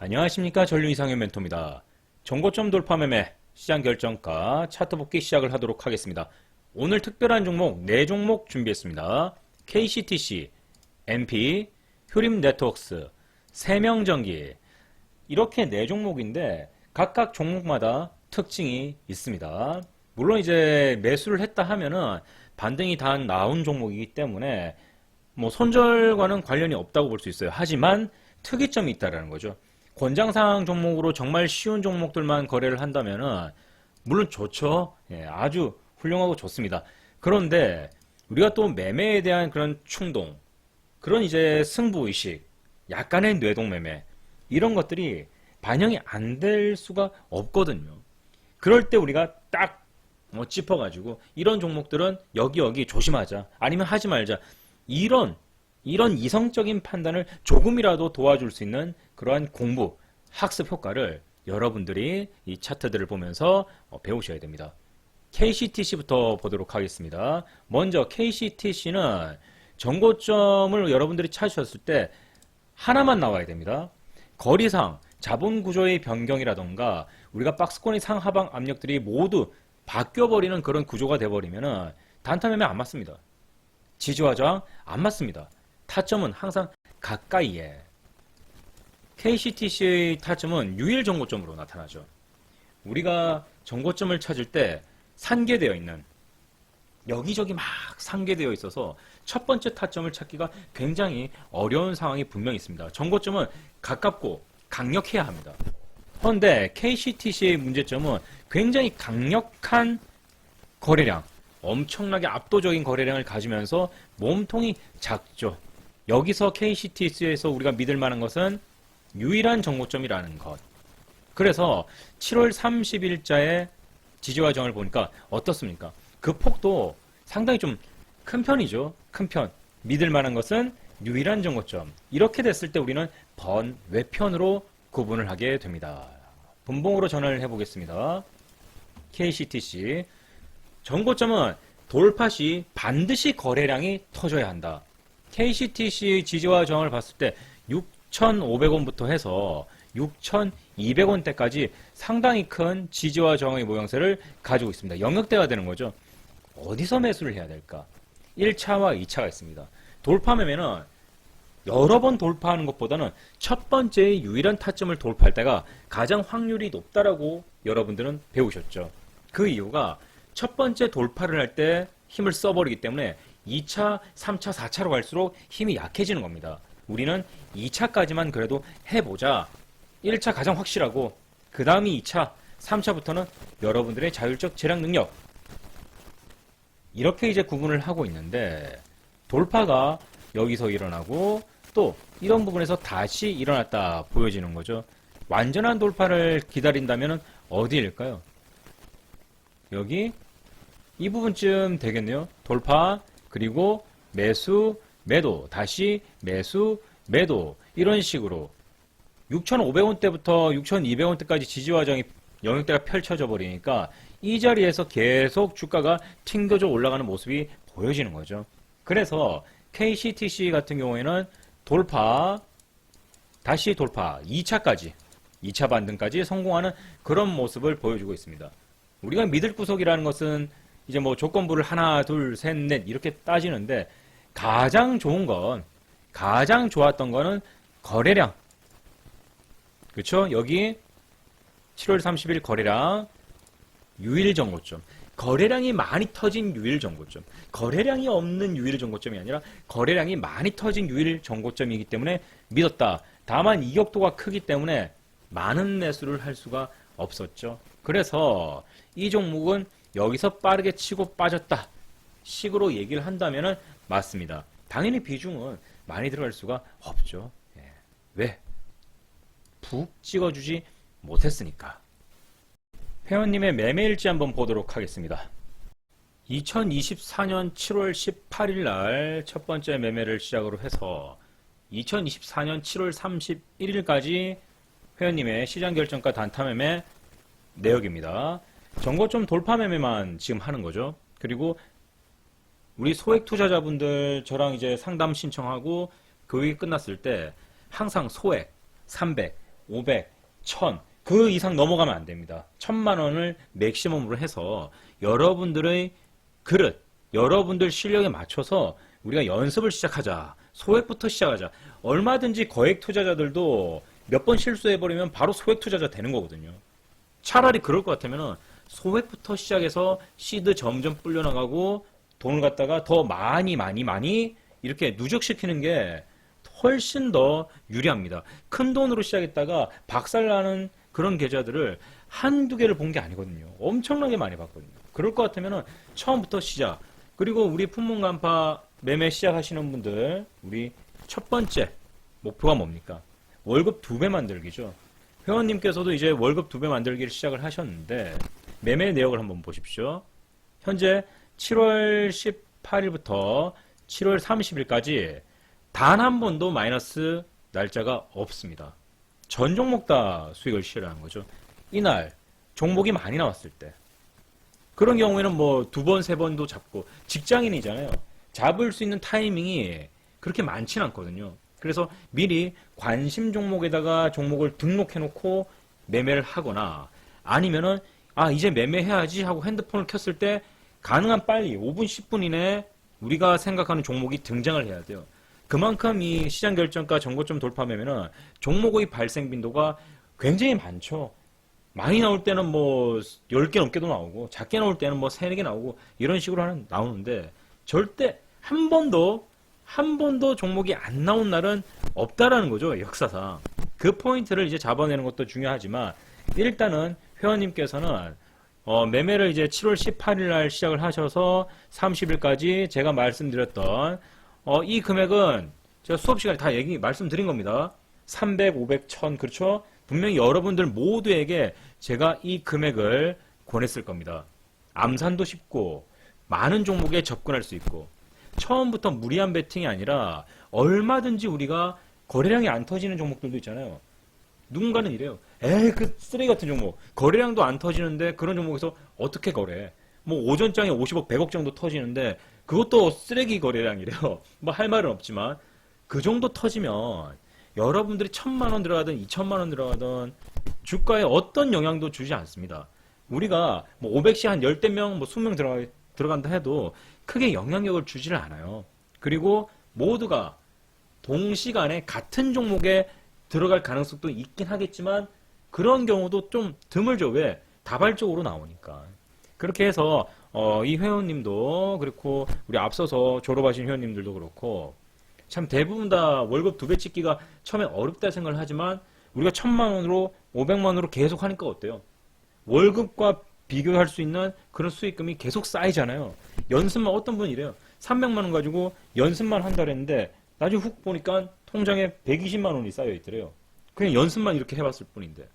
안녕하십니까 전류 이상의 멘토입니다. 정고점 돌파 매매 시장 결정가 차트 복귀 시작을 하도록 하겠습니다. 오늘 특별한 종목 4종목 준비했습니다. KCTC, MP, 효림 네트워크스, 세명전기 이렇게 4종목인데 각각 종목마다 특징이 있습니다. 물론 이제 매수를 했다 하면은 반등이 다 나온 종목이기 때문에 뭐 손절과는 관련이 없다고 볼 수 있어요. 하지만 특이점이 있다라는 거죠. 권장사항 종목으로 정말 쉬운 종목들만 거래를 한다면은 물론 좋죠. 예, 아주 훌륭하고 좋습니다. 그런데 우리가 또 매매에 대한 그런 충동, 그런 이제 승부 의식, 약간의 뇌동 매매 이런 것들이 반영이 안 될 수가 없거든요. 그럴 때 우리가 딱 뭐 짚어가지고 이런 종목들은 여기 여기 조심하자 아니면 하지 말자 이런 이런 이성적인 판단을 조금이라도 도와줄 수 있는 그러한 공부 학습 효과를 여러분들이 이 차트들을 보면서 어, 배우셔야 됩니다. KCTC부터 보도록 하겠습니다. 먼저 KCTC는 정고점을 여러분들이 찾으셨을 때 하나만 나와야 됩니다. 거리상 자본 구조의 변경이라던가 우리가 박스권의 상하방 압력들이 모두 바뀌어버리는 그런 구조가 돼버리면은 단타 매매 안 맞습니다. 지지와 저항 안 맞습니다. 타점은 항상 가까이에 KCTC의 타점은 유일 정고점으로 나타나죠. 우리가 정고점을 찾을 때 산계되어 있는 여기저기 막 상계되어 있어서 첫 번째 타점을 찾기가 굉장히 어려운 상황이 분명히 있습니다. 정고점은 가깝고 강력해야 합니다. 그런데 KCTC의 문제점은 굉장히 강력한 거래량, 엄청나게 압도적인 거래량을 가지면서 몸통이 작죠. 여기서 KCTC에서 우리가 믿을 만한 것은 유일한 정고점이라는 것. 그래서 7월 30일자의 지지와 저항을 보니까 어떻습니까? 그 폭도 상당히 좀 큰 편이죠. 큰 편. 믿을 만한 것은 유일한 정고점. 이렇게 됐을 때 우리는 번, 외편으로 구분을 하게 됩니다. 분봉으로 전환을 해보겠습니다. KCTC. 정고점은 돌파 시 반드시 거래량이 터져야 한다. KCTC 지지와 저항을 봤을 때 6,500원부터 해서 6,200원대까지 상당히 큰 지지와 저항의 모양새를 가지고 있습니다. 영역대가 되는 거죠. 어디서 매수를 해야 될까? 1차와 2차가 있습니다. 돌파 매매는 여러 번 돌파하는 것보다는 첫 번째 유일한 타점을 돌파할 때가 가장 확률이 높다라고 여러분들은 배우셨죠. 그 이유가 첫 번째 돌파를 할 때 힘을 써버리기 때문에 2차, 3차, 4차로 갈수록 힘이 약해지는 겁니다. 우리는 2차까지만 그래도 해보자. 1차 가장 확실하고 그 다음이 2차, 3차부터는 여러분들의 자율적 재량 능력 이렇게 이제 구분을 하고 있는데 돌파가 여기서 일어나고 또 이런 부분에서 다시 일어났다 보여지는 거죠. 완전한 돌파를 기다린다면 어디일까요? 여기 이 부분쯤 되겠네요. 돌파 그리고 매수 매도 다시 매수 매도 이런 식으로 6,500원대부터 6,200원대까지 지지와 저항이 영역대가 펼쳐져 버리니까 이 자리에서 계속 주가가 튕겨져 올라가는 모습이 보여지는 거죠. 그래서 KCTC 같은 경우에는 돌파, 다시 돌파, 2차까지, 2차 반등까지 성공하는 그런 모습을 보여주고 있습니다. 우리가 믿을 구석이라는 것은 이제 뭐 조건부를 하나, 둘, 셋, 넷 이렇게 따지는데 가장 좋은 건, 가장 좋았던 거는 거래량. 그쵸? 여기 7월 30일 거래량 유일 정고점. 거래량이 많이 터진 유일 정고점. 거래량이 없는 유일 정고점이 아니라 거래량이 많이 터진 유일 정고점이기 때문에 믿었다. 다만 이격도가 크기 때문에 많은 매수를 할 수가 없었죠. 그래서 이 종목은 여기서 빠르게 치고 빠졌다. 식으로 얘기를 한다면은 맞습니다. 당연히 비중은 많이 들어갈 수가 없죠. 예. 왜? 푹 찍어주지 못했으니까. 회원님의 매매일지 한번 보도록 하겠습니다. 2024년 7월 18일 날 첫 번째 매매를 시작으로 해서 2024년 7월 31일까지 회원님의 시장 결정가 단타 매매 내역입니다. 정고점 돌파 매매만 지금 하는 거죠. 그리고 우리 소액 투자자분들 저랑 이제 상담 신청하고 교육이 끝났을 때 항상 소액 300, 500, 1000, 그 이상 넘어가면 안 됩니다. 1000만 원을 맥시멈으로 해서 여러분들의 그릇, 여러분들 실력에 맞춰서 우리가 연습을 시작하자. 소액부터 시작하자. 얼마든지 거액 투자자들도 몇 번 실수해버리면 바로 소액 투자자 되는 거거든요. 차라리 그럴 것 같으면은 소액부터 시작해서 시드 점점 불려나가고 돈을 갖다가 더 많이 많이 많이 이렇게 누적시키는 게 훨씬 더 유리합니다. 큰 돈으로 시작했다가 박살나는 그런 계좌들을 한두 개를 본 게 아니거든요. 엄청나게 많이 봤거든요. 그럴 것 같으면은 처음부터 시작. 그리고 우리 품목 간파 매매 시작하시는 분들, 우리 첫 번째 목표가 뭡니까? 월급 두 배 만들기죠. 회원님께서도 이제 월급 두 배 만들기를 시작을 하셨는데 매매 내역을 한번 보십시오. 현재 7월 18일부터 7월 30일까지 단 한 번도 마이너스 날짜가 없습니다. 전 종목 다 수익을 실현하는 거죠. 이날 종목이 많이 나왔을 때 그런 경우에는 뭐 두 번, 세 번도 잡고 직장인이잖아요. 잡을 수 있는 타이밍이 그렇게 많지는 않거든요. 그래서 미리 관심 종목에다가 종목을 등록해 놓고 매매를 하거나 아니면은 아 이제 매매해야지 하고 핸드폰을 켰을 때 가능한 빨리 5분 10분 이내에 우리가 생각하는 종목이 등장을 해야 돼요. 그만큼 이 시장 결정가 정고점 돌파 매매는 종목의 발생 빈도가 굉장히 많죠. 많이 나올 때는 뭐 10개 넘게도 나오고 작게 나올 때는 뭐 3, 4개 나오고 이런 식으로 하는 나오는데 절대 한 번도 한 번도 종목이 안 나온 날은 없다라는 거죠. 역사상. 그 포인트를 이제 잡아내는 것도 중요하지만 일단은 회원님께서는 어, 매매를 이제 7월 18일 날 시작을 하셔서 30일까지 제가 말씀드렸던 어, 이 금액은 제가 수업 시간에 다 얘기 말씀드린 겁니다. 300, 500, 1000 그렇죠? 분명히 여러분들 모두에게 제가 이 금액을 권했을 겁니다. 암산도 쉽고 많은 종목에 접근할 수 있고 처음부터 무리한 베팅이 아니라 얼마든지 우리가 거래량이 안 터지는 종목들도 있잖아요. 누군가는 이래요. 에이 그 쓰레기 같은 종목 거래량도 안 터지는데 그런 종목에서 어떻게 거래? 뭐 오전장에 50억, 100억 정도 터지는데 그것도 쓰레기 거래량이래요. 뭐 할 말은 없지만 그 정도 터지면 여러분들이 천만 원 들어가든 이천만 원 들어가든 주가에 어떤 영향도 주지 않습니다. 우리가 뭐 500시 한 열대 명, 뭐 20명 들어가, 들어간다 해도 크게 영향력을 주지를 않아요. 그리고 모두가 동시간에 같은 종목에 들어갈 가능성도 있긴 하겠지만 그런 경우도 좀 드물죠. 왜? 다발적으로 나오니까. 그렇게 해서 어, 이 회원님도 그렇고 우리 앞서서 졸업하신 회원님들도 그렇고 참 대부분 다 월급 두 배 찍기가 처음에 어렵다 생각을 하지만 우리가 천만 원으로 오백만 원으로 계속 하니까 어때요? 월급과 비교할 수 있는 그런 수익금이 계속 쌓이잖아요. 연습만 어떤 분이 이래요. 300만 원 가지고 연습만 한달 했는데 나중에 훅 보니까 통장에 120만 원이 쌓여 있더래요. 그냥 연습만 이렇게 해봤을 뿐인데.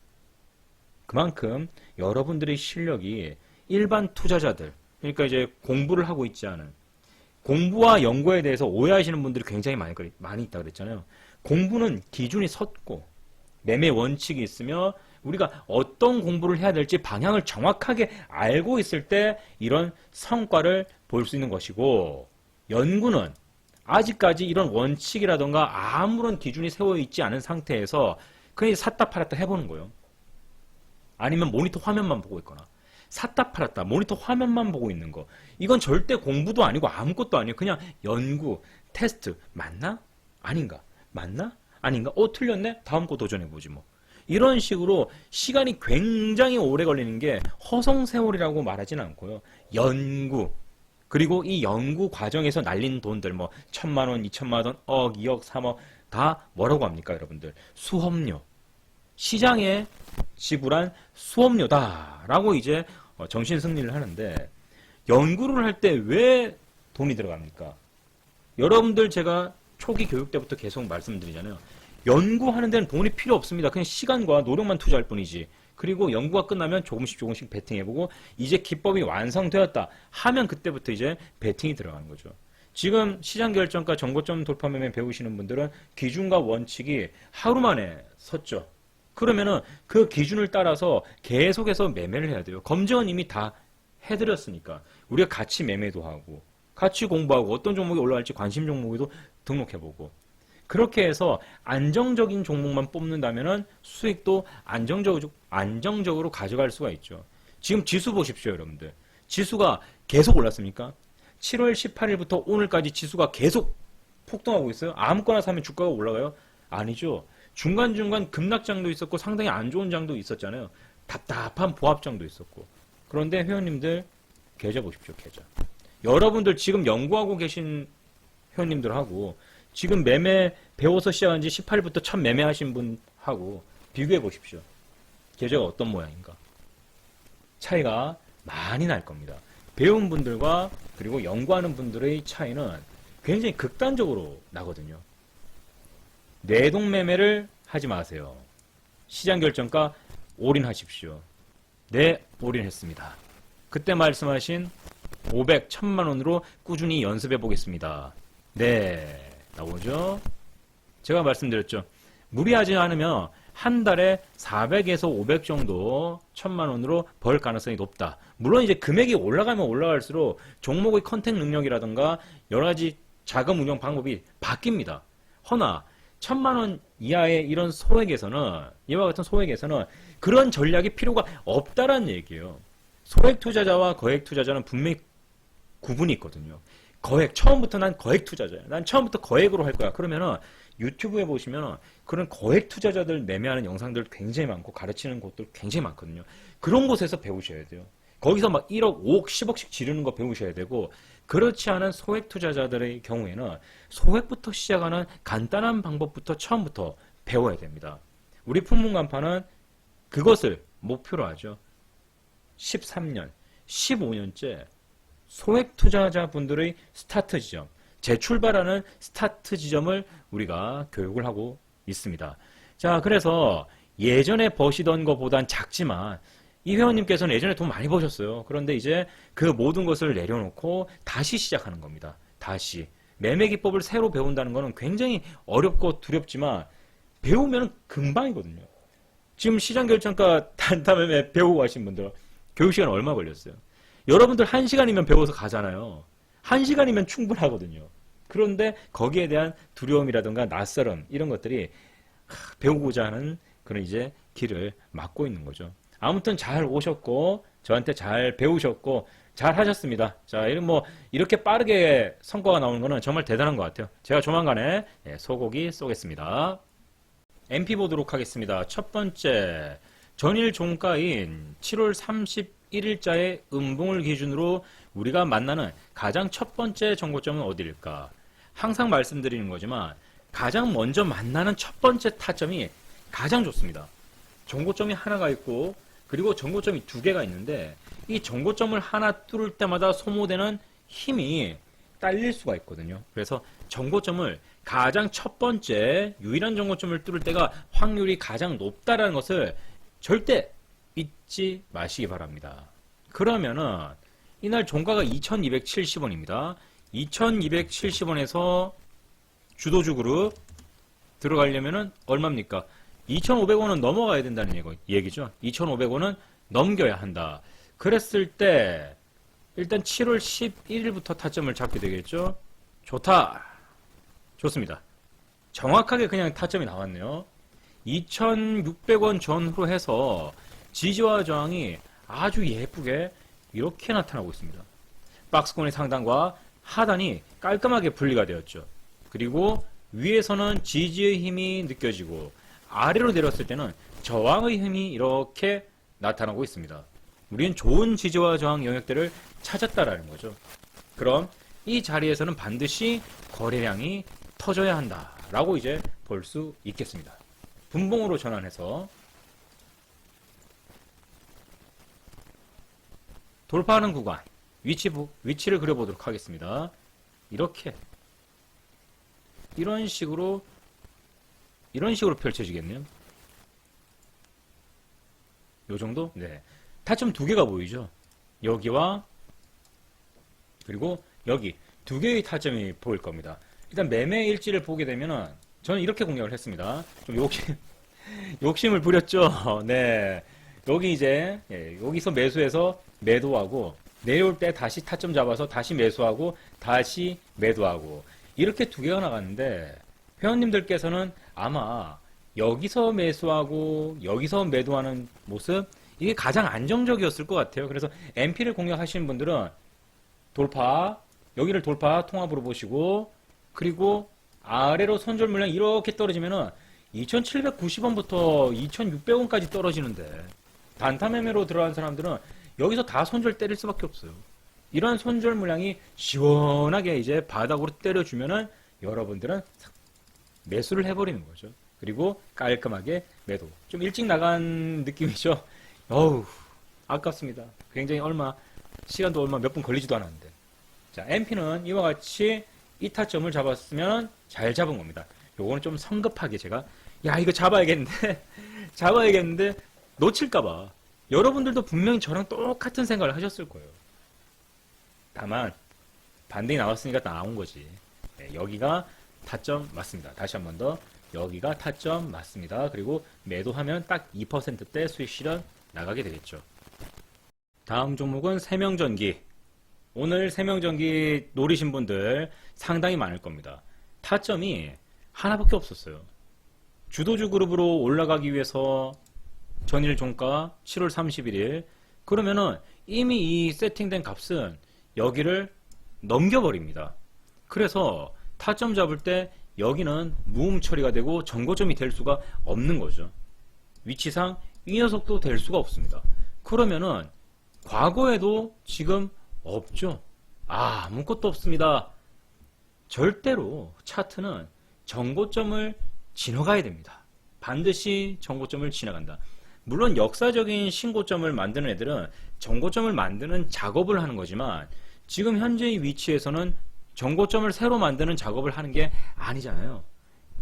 그만큼 여러분들의 실력이 일반 투자자들, 그러니까 이제 공부를 하고 있지 않은 공부와 연구에 대해서 오해하시는 분들이 굉장히 많이, 많이 있다 그랬잖아요. 공부는 기준이 섰고 매매 원칙이 있으며 우리가 어떤 공부를 해야 될지 방향을 정확하게 알고 있을 때 이런 성과를 볼 수 있는 것이고 연구는 아직까지 이런 원칙이라던가 아무런 기준이 세워 있지 않은 상태에서 그냥 샀다 팔았다 해보는 거예요. 아니면 모니터 화면만 보고 있거나. 샀다 팔았다 모니터 화면만 보고 있는 거. 이건 절대 공부도 아니고 아무것도 아니에요. 그냥 연구 테스트. 맞나? 아닌가? 맞나? 아닌가? 어 틀렸네? 다음 거 도전해 보지 뭐. 이런 식으로 시간이 굉장히 오래 걸리는 게 허송세월이라고 말하진 않고요. 연구 그리고 이 연구 과정에서 날린 돈들 뭐 천만 원, 이천만 원, 억, 이억, 삼억 다 뭐라고 합니까 여러분들 수업료 시장에 지불한 수업료다라고 이제 어, 정신 승리를 하는데 연구를 할 때 왜 돈이 들어갑니까? 여러분들 제가 초기 교육 때부터 계속 말씀드리잖아요. 연구하는 데는 돈이 필요 없습니다. 그냥 시간과 노력만 투자할 뿐이지. 그리고 연구가 끝나면 조금씩 조금씩 베팅해보고 이제 기법이 완성되었다 하면 그때부터 이제 베팅이 들어가는 거죠. 지금 시장 결정가 정고점 돌파 매매 배우시는 분들은 기준과 원칙이 하루 만에 섰죠. 그러면은 그 기준을 따라서 계속해서 매매를 해야 돼요. 검증은 이미 다 해드렸으니까 우리가 같이 매매도 하고 같이 공부하고 어떤 종목이 올라갈지 관심 종목에도 등록해보고 그렇게 해서 안정적인 종목만 뽑는다면은 수익도 안정적으로, 안정적으로 가져갈 수가 있죠. 지금 지수 보십시오, 여러분들. 지수가 계속 올랐습니까? 7월 18일부터 오늘까지 지수가 계속 폭등하고 있어요. 아무거나 사면 주가가 올라가요? 아니죠. 중간중간 급락장도 있었고 상당히 안 좋은 장도 있었잖아요. 답답한 보합장도 있었고. 그런데 회원님들 계좌 보십시오, 계좌. 여러분들 지금 연구하고 계신 회원님들하고 지금 매매 배워서 시작한 지 18일부터 첫 매매하신 분하고 비교해 보십시오. 계좌가 어떤 모양인가. 차이가 많이 날 겁니다. 배운 분들과 그리고 연구하는 분들의 차이는 굉장히 극단적으로 나거든요. 내동 매매를 하지 마세요. 시장 결정가 올인하십시오. 네, 올인했습니다. 그때 말씀하신 500, 1000만 원으로 꾸준히 연습해 보겠습니다. 네, 나오죠? 제가 말씀드렸죠. 무리하지 않으면 한 달에 400에서 500 정도 1000만 원으로 벌 가능성이 높다. 물론 이제 금액이 올라가면 올라갈수록 종목의 컨택 능력이라든가 여러 가지 자금 운용 방법이 바뀝니다. 허나 1000만 원 이하의 이런 소액에서는 이와 같은 소액에서는 그런 전략이 필요가 없다라는 얘기예요. 소액 투자자와 거액 투자자는 분명히 구분이 있거든요. 거액 처음부터 난 거액 투자자야. 난 처음부터 거액으로 할 거야. 그러면은 유튜브에 보시면 그런 거액 투자자들 매매하는 영상들 굉장히 많고 가르치는 곳들 굉장히 많거든요. 그런 곳에서 배우셔야 돼요. 거기서 막 1억, 5억, 10억씩 지르는 거 배우셔야 되고 그렇지 않은 소액 투자자들의 경우에는 소액부터 시작하는 간단한 방법부터 처음부터 배워야 됩니다. 우리 품문간파는 그것을 목표로 하죠. 13년, 15년째 소액 투자자분들의 스타트 지점, 재출발하는 스타트 지점을 우리가 교육을 하고 있습니다. 자, 그래서 예전에 버시던 것보단 작지만 이 회원님께서는 예전에 돈 많이 버셨어요. 그런데 이제 그 모든 것을 내려놓고 다시 시작하는 겁니다. 다시. 매매 기법을 새로 배운다는 것은 굉장히 어렵고 두렵지만 배우면 금방이거든요. 지금 시장 결정가 단타 매매 배우고 가신 분들 교육 시간 얼마 걸렸어요? 여러분들 한 시간이면 배워서 가잖아요. 한 시간이면 충분하거든요. 그런데 거기에 대한 두려움이라든가 낯설음 이런 것들이 하, 배우고자 하는 그런 이제 길을 막고 있는 거죠. 아무튼 잘 오셨고 저한테 잘 배우셨고 잘 하셨습니다. 자, 이런 뭐 이렇게 빠르게 성과가 나오는 거는 정말 대단한 것 같아요. 제가 조만간에 예, 소고기 쏘겠습니다. MP 보도록 하겠습니다. 첫 번째 전일 종가인 7월 31일자의 음봉을 기준으로 우리가 만나는 가장 첫 번째 정고점은 어디일까? 항상 말씀드리는 거지만 가장 먼저 만나는 첫 번째 타점이 가장 좋습니다. 정고점이 하나가 있고 그리고 정고점이 두 개가 있는데 이 정고점을 하나 뚫을 때마다 소모되는 힘이 딸릴 수가 있거든요. 그래서 정고점을 가장 첫 번째 유일한 정고점을 뚫을 때가 확률이 가장 높다라는 것을 절대 잊지 마시기 바랍니다. 그러면은 이날 종가가 2270원입니다. 2270원에서 주도주 그룹 들어가려면은 얼마입니까? 2,500원은 넘어가야 된다는 얘기죠. 2,500원은 넘겨야 한다. 그랬을 때 일단 7월 11일부터 타점을 잡게 되겠죠. 좋다. 좋습니다. 정확하게 그냥 타점이 나왔네요. 2,600원 전후로 해서 지지와 저항이 아주 예쁘게 이렇게 나타나고 있습니다. 박스권의 상단과 하단이 깔끔하게 분리가 되었죠. 그리고 위에서는 지지의 힘이 느껴지고 아래로 내렸을 때는 저항의 힘이 이렇게 나타나고 있습니다. 우리는 좋은 지지와 저항 영역들을 찾았다라는 거죠. 그럼 이 자리에서는 반드시 거래량이 터져야 한다라고 이제 볼 수 있겠습니다. 분봉으로 전환해서 돌파하는 구간 위치 위치를 그려보도록 하겠습니다. 이렇게 이런 식으로 이런 식으로 펼쳐지겠네요. 요 정도? 네. 타점 두 개가 보이죠? 여기와 그리고 여기 두 개의 타점이 보일 겁니다. 일단 매매 일지를 보게 되면은 저는 이렇게 공략을 했습니다. 좀 욕심 욕심을 부렸죠. 네. 여기 이제 예, 여기서 매수해서 매도하고 내려올 때 다시 타점 잡아서 다시 매수하고 다시 매도하고 이렇게 두 개가 나갔는데 회원님들께서는 아마 여기서 매수하고 여기서 매도하는 모습 이게 가장 안정적이었을 것 같아요. 그래서 MP를 공략하시는 분들은 돌파 여기를 돌파 통합으로 보시고 그리고 아래로 손절 물량 이렇게 떨어지면은 2,790원부터 2,600원까지 떨어지는데 단타 매매로 들어간 사람들은 여기서 다 손절 때릴 수밖에 없어요. 이런 손절 물량이 시원하게 이제 바닥으로 때려주면은 여러분들은 매수를 해버리는 거죠. 그리고 깔끔하게 매도. 좀 일찍 나간 느낌이죠. 어우, 아깝습니다. 굉장히 얼마, 시간도 얼마 몇 분 걸리지도 않았는데. 자, MP는 이와 같이 이타점을 잡았으면 잘 잡은 겁니다. 요거는 좀 성급하게 제가, 야, 이거 잡아야겠는데, 잡아야겠는데, 놓칠까봐. 여러분들도 분명히 저랑 똑같은 생각을 하셨을 거예요. 다만, 반등이 나왔으니까 나온 거지. 네, 여기가 타점 맞습니다. 다시 한 번 더. 여기가 타점 맞습니다. 그리고 매도하면 딱 2%대 수익 실현 나가게 되겠죠. 다음 종목은 세명전기. 오늘 세명전기 노리신 분들 상당히 많을 겁니다. 타점이 하나밖에 없었어요. 주도주 그룹으로 올라가기 위해서 전일 종가 7월 31일 그러면은 이미 이 세팅된 값은 여기를 넘겨버립니다. 그래서 타점 잡을 때 여기는 무음 처리가 되고 정고점이 될 수가 없는 거죠. 위치상 이 녀석도 될 수가 없습니다. 그러면은 과거에도 지금 없죠. 아, 아무것도 없습니다. 절대로 차트는 정고점을 지나가야 됩니다. 반드시 정고점을 지나간다. 물론 역사적인 신고점을 만드는 애들은 정고점을 만드는 작업을 하는 거지만 지금 현재의 위치에서는 정고점을 새로 만드는 작업을 하는 게 아니잖아요.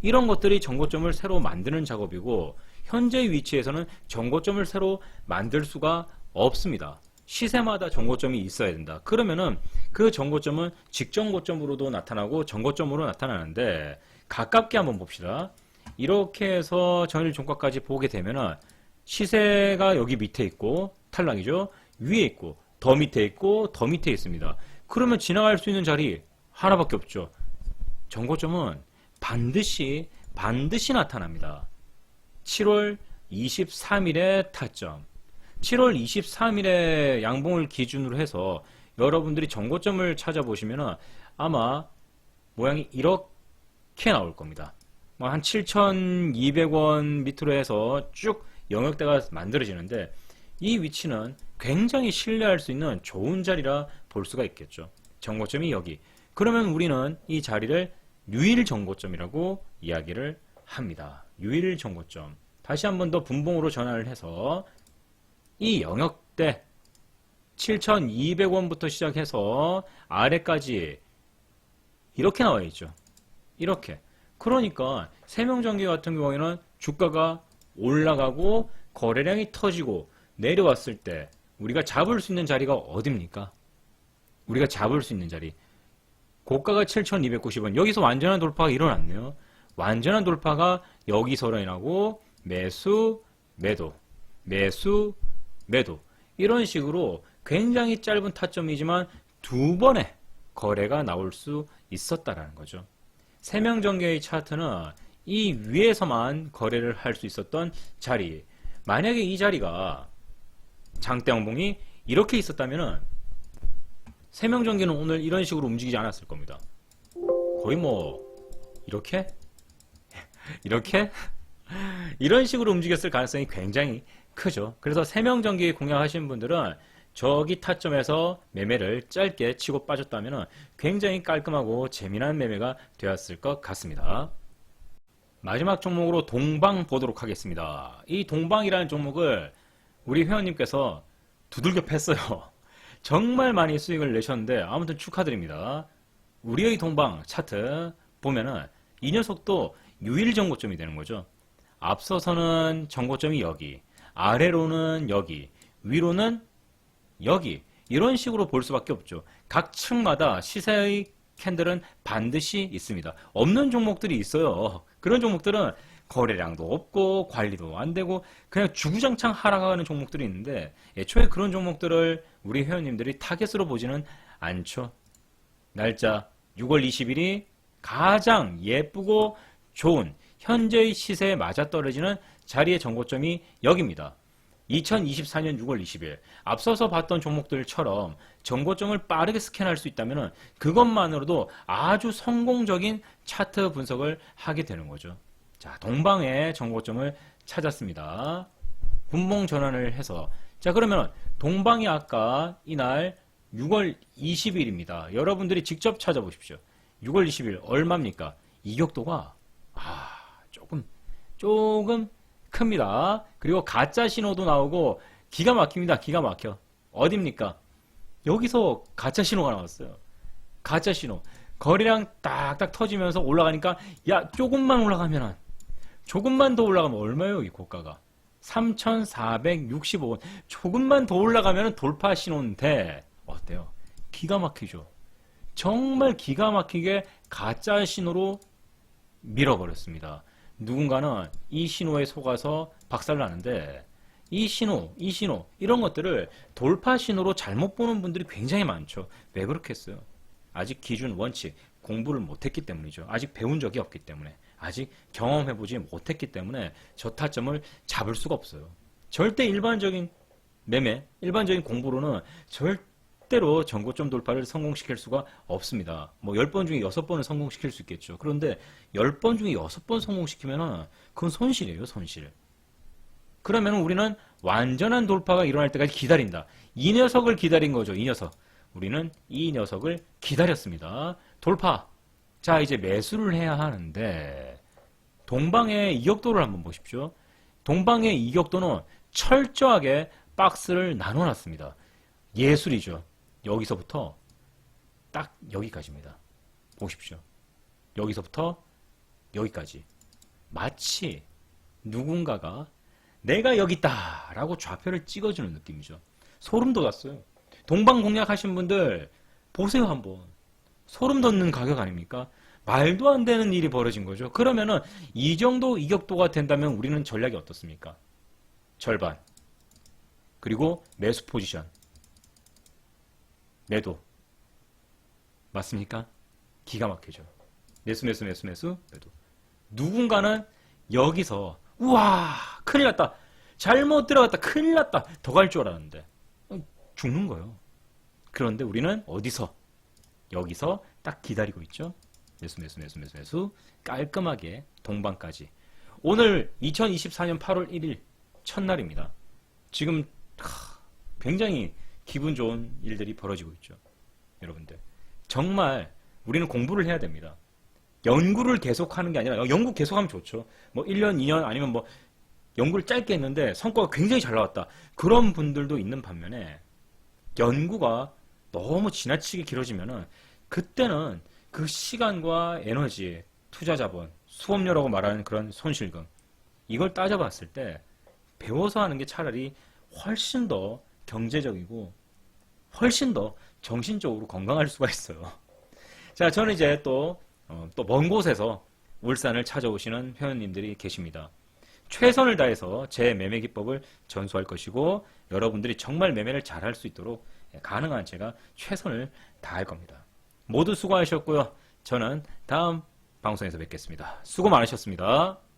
이런 것들이 정고점을 새로 만드는 작업이고 현재의 위치에서는 정고점을 새로 만들 수가 없습니다. 시세마다 정고점이 있어야 된다. 그러면은 그 정고점은 직정고점으로도 나타나고 정고점으로 나타나는데 가깝게 한번 봅시다. 이렇게 해서 전일 종가까지 보게 되면은 시세가 여기 밑에 있고 탈락이죠. 위에 있고 더 밑에 있고 더 밑에 있습니다. 그러면 지나갈 수 있는 자리 하나밖에 없죠. 정고점은 반드시 반드시 나타납니다. 7월 23일에 타점. 7월 23일에 양봉을 기준으로 해서 여러분들이 정고점을 찾아보시면 아마 모양이 이렇게 나올 겁니다. 뭐한 7,200원 밑으로 해서 쭉 영역대가 만들어지는데 이 위치는 굉장히 신뢰할 수 있는 좋은 자리라 볼 수가 있겠죠. 정고점이 여기. 그러면 우리는 이 자리를 유일 정고점이라고 이야기를 합니다. 유일 정고점. 다시 한 번 더 분봉으로 전환을 해서 이 영역대 7,200원부터 시작해서 아래까지 이렇게 나와 있죠. 이렇게. 그러니까 세명전기 같은 경우에는 주가가 올라가고 거래량이 터지고 내려왔을 때 우리가 잡을 수 있는 자리가 어딥니까? 우리가 잡을 수 있는 자리. 고가가 7,290원. 여기서 완전한 돌파가 일어났네요. 완전한 돌파가 여기서 일어나고 매수, 매도, 매수, 매도. 이런 식으로 굉장히 짧은 타점이지만 두 번의 거래가 나올 수 있었다라는 거죠. 세명전개의 차트는 이 위에서만 거래를 할 수 있었던 자리. 만약에 이 자리가 장대양봉이 이렇게 있었다면은 세명전기는 오늘 이런 식으로 움직이지 않았을 겁니다. 거의 뭐 이렇게 이렇게 이런 식으로 움직였을 가능성이 굉장히 크죠. 그래서 세명전기 공략하시는 분들은 저기 타점에서 매매를 짧게 치고 빠졌다면 굉장히 깔끔하고 재미난 매매가 되었을 것 같습니다. 마지막 종목으로 동방 보도록 하겠습니다. 이 동방이라는 종목을 우리 회원님께서 두들겨 팼어요. 정말 많이 수익을 내셨는데 아무튼 축하드립니다. 우리의 동방 차트 보면은 이 녀석도 유일 정고점이 되는 거죠. 앞서서는 정고점이 여기, 아래로는 여기, 위로는 여기 이런 식으로 볼 수밖에 없죠. 각 층마다 시세의 캔들은 반드시 있습니다. 없는 종목들이 있어요. 그런 종목들은 거래량도 없고 관리도 안 되고 그냥 주구장창 하락하는 종목들이 있는데 애초에 그런 종목들을 우리 회원님들이 타겟으로 보지는 않죠. 날짜 6월 20일이 가장 예쁘고 좋은 현재의 시세에 맞아떨어지는 자리의 정고점이 여기입니다. 2024년 6월 20일 앞서서 봤던 종목들처럼 정고점을 빠르게 스캔할 수 있다면 그것만으로도 아주 성공적인 차트 분석을 하게 되는 거죠. 자, 동방의 정고점을 찾았습니다. 분봉 전환을 해서 자 그러면 동방이 아까 이날 6월 20일입니다. 여러분들이 직접 찾아보십시오. 6월 20일 얼마입니까? 이격도가 아 조금 조금 큽니다. 그리고 가짜 신호도 나오고 기가 막힙니다. 기가 막혀. 어딥니까? 여기서 가짜 신호가 나왔어요. 가짜 신호. 거리랑 딱딱 터지면서 올라가니까 야 조금만 올라가면 조금만 더 올라가면 얼마예요 이 고가가? 3,465원. 조금만 더 올라가면 돌파 신호인데 어때요? 기가 막히죠. 정말 기가 막히게 가짜 신호로 밀어버렸습니다. 누군가는 이 신호에 속아서 박살나는데 이 신호, 이 신호 이런 것들을 돌파 신호로 잘못 보는 분들이 굉장히 많죠. 왜 그렇겠어요? 아직 기준, 원칙, 공부를 못했기 때문이죠. 아직 배운 적이 없기 때문에. 아직 경험해보지 못했기 때문에 저 타점을 잡을 수가 없어요. 절대 일반적인 매매, 일반적인 공부로는 절대 로 전고점 돌파를 성공시킬 수가 없습니다. 뭐 10번 중에 6번은 성공시킬 수 있겠죠. 그런데 10번 중에 6번 성공시키면은 그건 손실이에요, 손실. 그러면 우리는 완전한 돌파가 일어날 때까지 기다린다. 이 녀석을 기다린 거죠, 이 녀석. 우리는 이 녀석을 기다렸습니다. 돌파. 자, 이제 매수를 해야 하는데, 동방의 이격도를 한번 보십시오. 동방의 이격도는 철저하게 박스를 나눠놨습니다. 예술이죠. 여기서부터 딱 여기까지입니다. 보십시오. 여기서부터 여기까지. 마치 누군가가 내가 여기 있다! 라고 좌표를 찍어주는 느낌이죠. 소름 돋았어요. 동방 공략 하신 분들, 보세요, 한번. 소름 돋는 가격 아닙니까? 말도 안 되는 일이 벌어진 거죠. 그러면은 이 정도 이격도가 된다면 우리는 전략이 어떻습니까? 절반. 그리고 매수 포지션. 매도. 맞습니까? 기가 막히죠. 매수, 매수, 매수, 매수, 매도. 누군가는 여기서, 우와, 큰일 났다. 잘못 들어갔다. 큰일 났다. 더 갈 줄 알았는데. 어, 죽는 거예요. 그런데 우리는 어디서? 여기서 딱 기다리고 있죠. 매수, 매수, 매수, 매수, 매수. 깔끔하게 동방까지. 오늘 2024년 8월 1일 첫날입니다. 지금 하, 굉장히 기분 좋은 일들이 벌어지고 있죠. 여러분들. 정말 우리는 공부를 해야 됩니다. 연구를 계속하는 게 아니라 연구 계속하면 좋죠. 뭐 1년, 2년 아니면 뭐 연구를 짧게 했는데 성과가 굉장히 잘 나왔다. 그런 분들도 있는 반면에 연구가 너무 지나치게 길어지면은 그때는 그 시간과 에너지, 투자 자본, 수업료라고 말하는 그런 손실금 이걸 따져봤을 때 배워서 하는 게 차라리 훨씬 더 경제적이고 훨씬 더 정신적으로 건강할 수가 있어요. 자, 저는 이제 또, 어, 또먼 곳에서 울산을 찾아오시는 회원님들이 계십니다. 최선을 다해서 제 매매 기법을 전수할 것이고 여러분들이 정말 매매를 잘 할 수 있도록 가능한 제가 최선을 다할 겁니다. 모두 수고하셨고요. 저는 다음 방송에서 뵙겠습니다. 수고 많으셨습니다.